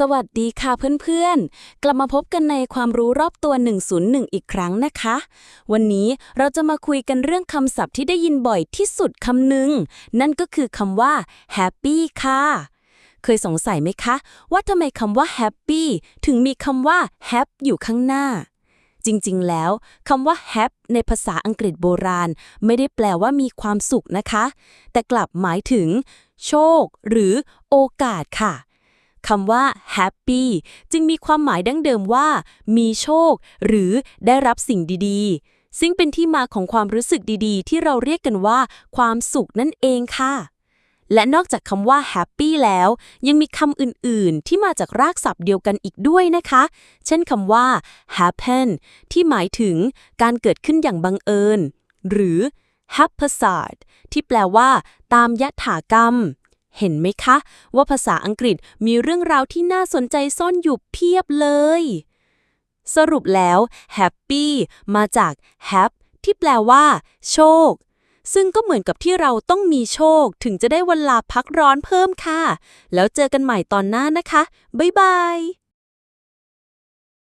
สวัสดีค่ะเพื่อนๆ กลับมาพบกันในความรู้รอบตัว 101 อีกครั้งนะคะ วันนี้เราจะมาคุยกันเรื่องคำศัพท์ที่ได้ยินบ่อยที่สุดคำหนึ่ง นั่นก็คือคำว่า happy ค่ะ เคยสงสัยไหมคะ ว่าทำไมคำว่า happy ถึงมีคำว่า hap อยู่ข้างหน้า จริงๆ แล้วคำว่า hap ในภาษาอังกฤษโบราณ ไม่ได้แปลว่ามีความสุขนะคะ แต่กลับหมายถึง โชค หรือโอกาสค่ะ คำว่า happy จึงมีความหมายดั้งเดิมว่า มีโชค หรือได้รับสิ่งดีๆ ซึ่งเป็นที่มาของความรู้สึกดีๆ ที่เราเรียกกันว่า ความสุขนั่นเองค่ะ และนอกจากคำว่า happy แล้ว ยังมีคำอื่นๆ ที่มาจากรากศัพท์เดียวกันอีกด้วยนะคะ เช่นคำว่า happen ที่หมายถึงการเกิดขึ้นอย่างบังเอิญ หรือ haphazard ที่แปลว่า ตามยถากรรม เห็นไหมคะ ว่าภาษาอังกฤษมีเรื่องราวที่น่าสนใจซ่อนอยู่เพียบเลย สรุปแล้ว happy มาจาก hap ที่แปลว่า โชค ซึ่งก็เหมือนกับที่เราต้องมีโชค ถึงจะได้วันลาพักร้อนเพิ่มค่ะ แล้วเจอกันใหม่ตอนหน้านะคะ บ๊ายบาย